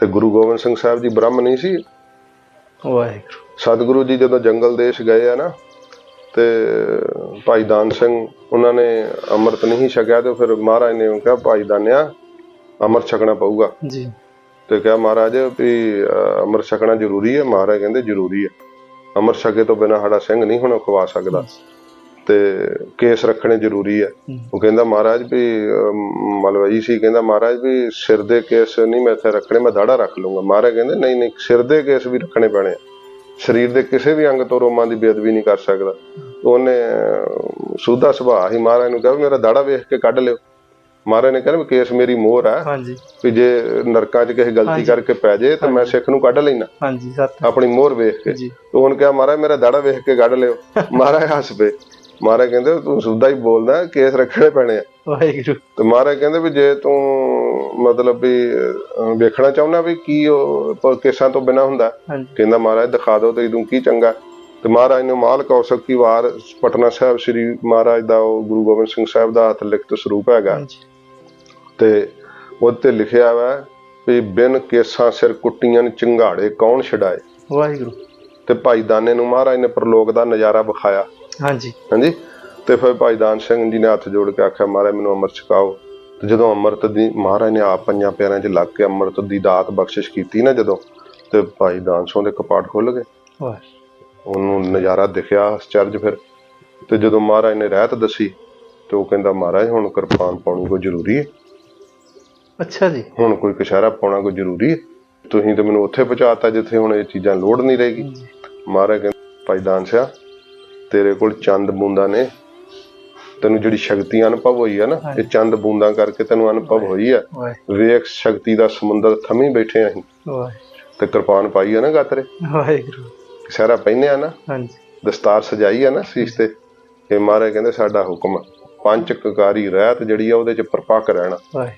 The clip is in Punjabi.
ਤੇ ਗੁਰੂ ਗੋਬਿੰਦ ਸਿੰਘ ਸਾਹਿਬ ਜੀ ਬ੍ਰਹਮ ਨਹੀਂ ਸੀ। ਵਾਹਿਗੁਰੂ। ਸਤਿਗੁਰੂ ਜੀ ਜਦੋਂ ਜੰਗਲ ਦੇਸ਼ ਗਏ ਆ ਨਾ ਤੇ ਭਾਈ ਦਾਨ ਸਿੰਘ ਉਹਨਾਂ ਨੇ ਅੰਮ੍ਰਿਤ ਨਹੀਂ ਛਕਿਆ ਤੇ ਫਿਰ ਮਹਾਰਾਜ ਨੇ ਕਿਹਾ ਭਾਈ ਦਾਨਿਆ ਅੰਮ੍ਰਿਤ ਛਕਣਾ ਪਊਗਾ। ਜੀ। ਤੇ ਕਿਹਾ ਮਹਾਰਾਜ ਵੀ ਅੰਮ੍ਰਿਤ ਛਕਣਾ ਜ਼ਰੂਰੀ ਹੈ। ਮਹਾਰਾਜ ਕਹਿੰਦੇ ਜ਼ਰੂਰੀ ਹੈ। ਅੰਮ੍ਰਿਤ ਛਕੇ ਤੋਂ ਬਿਨਾਂ ਸਾਡਾ ਸਿੰਘ ਨਹੀਂ ਹੁਣ ਖਵਾ ਸਕਦਾ। ਤੇ ਕੇਸ ਰੱਖਣੇ ਜ਼ਰੂਰੀ ਹੈ। ਉਹ ਕਹਿੰਦਾ ਮਹਾਰਾਜ ਵੀ ਮਲਵਈ ਸੀ ਕਹਿੰਦਾ ਮਹਾਰਾਜ ਵੀ ਸਿਰ ਦੇ ਕੇਸ ਨਹੀਂ ਮੈਂ ਇੱਥੇ ਰੱਖਣੇ ਮੈਂ ਦਾੜਾ ਰੱਖ ਲੂੰਗਾ ਮਹਾਰਾਜ ਕਹਿੰਦੇ ਨਹੀਂ ਨਹੀਂ ਸਿਰ ਦੇ ਕੇਸ ਵੀ ਰੱਖਣੇ ਪੈਣੇ ਆ। ਸਰੀਰ ਦੇ ਕਿਸੇ ਵੀ ਅੰਗ ਤੋਂ ਰੋਮਾਂ ਦੀ ਬੇਅਦਬੀ ਨਹੀਂ ਕਰ ਸਕਦਾ। ਉਹਨੇ ਸੁੱਧਾ ਸੁਭਾਅ ਹੀ ਮਹਾਰਾਜ ਨੂੰ ਕਿਹਾ ਮੇਰਾ ਦਾੜਾ ਵੇਖ ਕੇ ਕੱਢ ਲਿਓ। ਮਹਾਰਾਜ ਨੇ ਕਿਹਾ ਵੀ ਕੇਸ ਮੇਰੀ ਮੋਹਰ ਹੈ ਹਾਂਜੀ। ਵੀ ਜੇ ਨਰਕਾਂ 'ਚ ਕਿਸੇ ਗਲਤੀ। ਕਰਕੇ ਪੈ ਜੇ ਤਾਂ ਮੈਂ ਸਿੱਖ ਨੂੰ ਕੱਢ ਲੈਣਾ ਹਾਂਜੀ ਸਤ। ਆਪਣੀ ਮੋਹਰ ਵੇਖ ਕੇ। ਜੀ। ਤੇ ਉਹਨ ਕਿਹਾ ਮਹਾਰਾਜ ਮੇਰਾ ਦਾੜਾ ਵੇਖ ਕੇ ਕੱਢ ਲਿਓ। ਮਹਾਰਾਜ ਹੱਸ ਪਏ। ਮਹਾਰਾਜ ਕਹਿੰਦੇ ਤੂੰ ਸੁੱਧਾ ਹੀ ਬੋਲਦਾ ਕੇਸ ਰੱਖਣੇ ਪੈਣੇ ਆ। ਵਾਹਿਗੁਰੂ। ਤੇ ਮਹਾਰਾਜ ਕਹਿੰਦੇ ਵੀ ਜੇ ਤੂੰ ਮਤਲਬ ਵੀ ਵੇਖਣਾ ਚਾਹੁੰਦਾ ਵੀ ਕੀ ਉਹ ਕੇਸਾਂ ਤੋਂ ਬਿਨਾ ਹੁੰਦਾ ਕਹਿੰਦਾ ਮਹਾਰਾਜ ਦਿਖਾ ਦਿਓ ਤੇ ਤੂੰ ਕੀ ਚੰਗਾ। ਤੇ ਮਹਾਰਾਜ ਨੇ ਮਾਲ ਕੌਸ਼ਕ ਕੀ ਵਾਰ ਪਟਨਾ ਸਾਹਿਬ ਸ੍ਰੀ ਮਹਾਰਾਜ ਦਾ ਉਹ ਗੁਰੂ ਗੋਬਿੰਦ ਸਿੰਘ ਸਾਹਿਬ ਦਾ ਹੱਥ ਲਿਖਤ ਸਰੂਪ ਹੈਗਾ। ਤੇ ਉਹਤੇ ਲਿਖਿਆ ਵਾ ਵੀ ਬਿਨ ਕੇਸਾਂ ਸਿਰ ਕੁੱਟੀਆਂ ਨੂੰ ਚਿੰਗਾੜੇ ਕੌਣ ਛਡਾਏ। ਵਾਹਿਗੁਰੂ। ਤੇ ਭਾਈ ਦਾਨੇ ਨੂੰ ਮਹਾਰਾਜ ਨੇ ਪ੍ਰਲੋਕ ਦਾ ਨਜ਼ਾਰਾ ਵਿਖਾਇਆ। ਹਾਂਜੀ। ਹਾਂਜੀ? ਤੇ ਫਿਰ ਭਾਈ ਦਾਨ ਸਿੰਘ ਜੀ ਨੇ ਹੱਥ ਜੋੜ ਕੇ ਆਖਿਆ ਮਹਾਰਾਜ ਮੈਨੂੰ ਅੰਮ੍ਰਿਤ ਛਕਾਓ। ਤੇ ਜਦੋਂ ਅੰਮ੍ਰਿਤ ਦੀ ਮਹਾਰਾਜ ਨੇ ਆਪ ਪੰਜਾਂ ਪਿਆਰਿਆਂ 'ਚ ਲੱਗ ਕੇ ਅੰਮ੍ਰਿਤ ਦੀ ਦਾਤ ਬਖਸ਼ਿਸ਼ ਕੀਤੀ ਨਾ ਜਦੋਂ ਤੇ ਭਾਈ ਦਾਨ ਸਿੰਘ ਦੇ ਕਪਾਟ ਖੁੱਲ ਗਏ। ਉਹਨੂੰ ਨਜ਼ਾਰਾ ਦਿਖਿਆ ਅਚਰਜ ਫਿਰ। ਤੇ ਜਦੋਂ ਮਹਾਰਾਜ ਨੇ ਰਹਿਤ ਦੱਸੀ ਤੇ ਉਹ ਕਹਿੰਦਾ ਮਹਾਰਾਜ ਹੁਣ ਕਿਰਪਾਨ ਪਾਉਣੀ ਕੋਈ ਜ਼ਰੂਰੀ ਹੈ ਅੱਛਾ ਜੀ। ਹੁਣ ਕੋਈ ਕਸ਼ਹਿਰਾ ਪਾਉਣਾ ਕੋਈ ਜ਼ਰੂਰੀ ਹੈ ਤੁਸੀਂ ਤੇ ਮੈਨੂੰ ਉੱਥੇ ਪਹੁੰਚਾਤਾ ਜਿੱਥੇ ਹੁਣ ਇਹ ਚੀਜ਼ਾਂ ਲੋੜ ਨਹੀਂ ਰਹੇਗੀ। ਮਹਾਰਾਜ ਕਹਿੰਦਾ ਭਾਈ ਦਾਨ ਸਿਆ ਤੇਰੇ ਕੋਲ ਚੰਦ ਬੂੰਦਾਂ ਨੇ। ਤੈਨੂੰ ਜਿਹੜੀ ਸ਼ਕਤੀ ਅਨੁਭਵ ਹੋਈ ਆ ਨਾ ਇਹ ਚੰਦ ਬੂੰਦਾਂ ਕਰਕੇ ਤੈਨੂੰ ਅਨੁਭਵ ਹੋਈ ਆ। ਵੇਖ ਸ਼ਕਤੀ ਦਾ ਸਮੁੰਦਰ ਥਮੀ ਬੈਠੇ ਅਸੀਂ। ਤੇ ਕਿਰਪਾਨ ਪਾਈ ਆ ਨਾ ਗਾਤਰੇ। ਵਾਹਿਗੁਰੂ। ਕਸ਼ਹਿਰਾ ਪਹਿਨੇ ਆ ਨਾ। ਹਾਂਜੀ। ਦਸਤਾਰ ਸਜਾਈ ਆ ਨਾ ਸੀਸ ਤੇ। ਇਹ ਮਹਾਰਾਜ ਕਹਿੰਦੇ ਸਾਡਾ ਹੁਕਮ। ਪੰਜ ਕਕਾਰੀ ਰਹਿਤ ਜਿਹੜੀ ਆ ਉਹਦੇ ਚ ਪ੍ਰਪੱਕ ਰਹਿਣਾ। ਵਾਹਿ